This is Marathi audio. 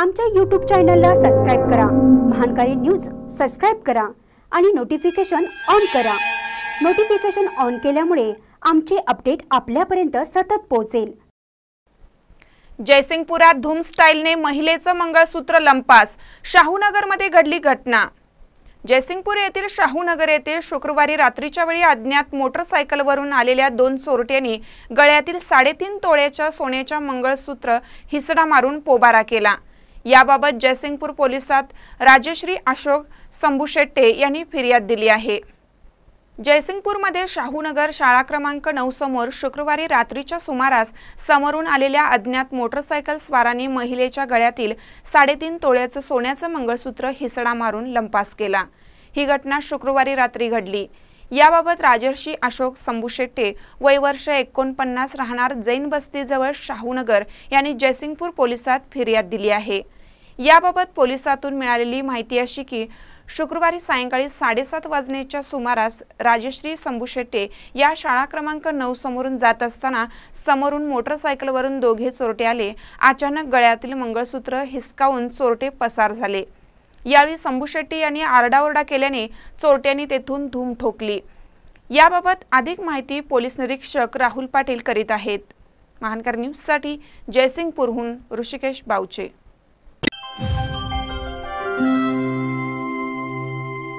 आमच्या यूट्यूब चॅनलला सबस्क्राईब करा. महानकारी न्यूज सबस्क्राईब करा आणि नोटिफिकेशन ऑन करा. नोटिफिकेशन ऑन केल्यामुळे आमचे अपडेट आपल्यापर्यंत सतत पोहोचेल. जयसिंगपुरात धूम स्टाईलने महिलेचं मंगळसूत्र लंपास शाहूनगरमध्ये घडली घटना. जयसिंगपूर येथील शाहूनगर येथे शुक्रवारी रात्रीच्या वेळी अज्ञात मोटरसायकलवरून आलेल्या दोन चोरट्यांनी गळ्यातील साडेतीन तोळ्याच्या सोन्याच्या मंगळसूत्र हिसडा मारून पोबारा केला. याबाबत जयसिंगपूर पोलिसात राजश्री अशोक संभुशेट्टे यांनी फिर्याद दिली आहे. जयसिंगपूरमध्ये शाहूनगर शाळा क्रमांक नऊ समोर शुक्रवारी रात्रीच्या सुमारास समोरून आलेल्या अज्ञात मोटरसायकल स्वारांनी महिलेच्या गळ्यातील साडेतीन तोळ्याचं सोन्याचं मंगळसूत्र हिसडा मारून लंपास केला. ही घटना शुक्रवारी रात्री घडली. याबाबत राजर्षी अशोक संभुशेट्टे वय वर्ष एकोणपन्नास राहणार जैन बस्तीजवळ शाहूनगर यांनी जयसिंगपूर पोलिसात फिर्याद दिली आहे. याबाबत पोलिसातून मिळालेली माहिती अशी की शुक्रवारी सायंकाळी साडेसात वाजण्याच्या सुमारास राजश्री संभुशेट्टे या शाळा क्रमांक नऊ समोरून जात असताना समोरून मोटरसायकलवरून दोघे चोरटे आले. अचानक गळ्यातील मंगळसूत्र हिसकावून चोरटे पसार झाले. यावेळी शंभू शेट्टी यांनी आरडाओरडा केल्याने चोरट्यांनी तेथून धूम ठोकली. याबाबत अधिक माहिती पोलीस निरीक्षक राहुल पाटील करीत आहेत. महानकर न्यूजसाठी जयसिंगपूरहून ऋषिकेश बावचे.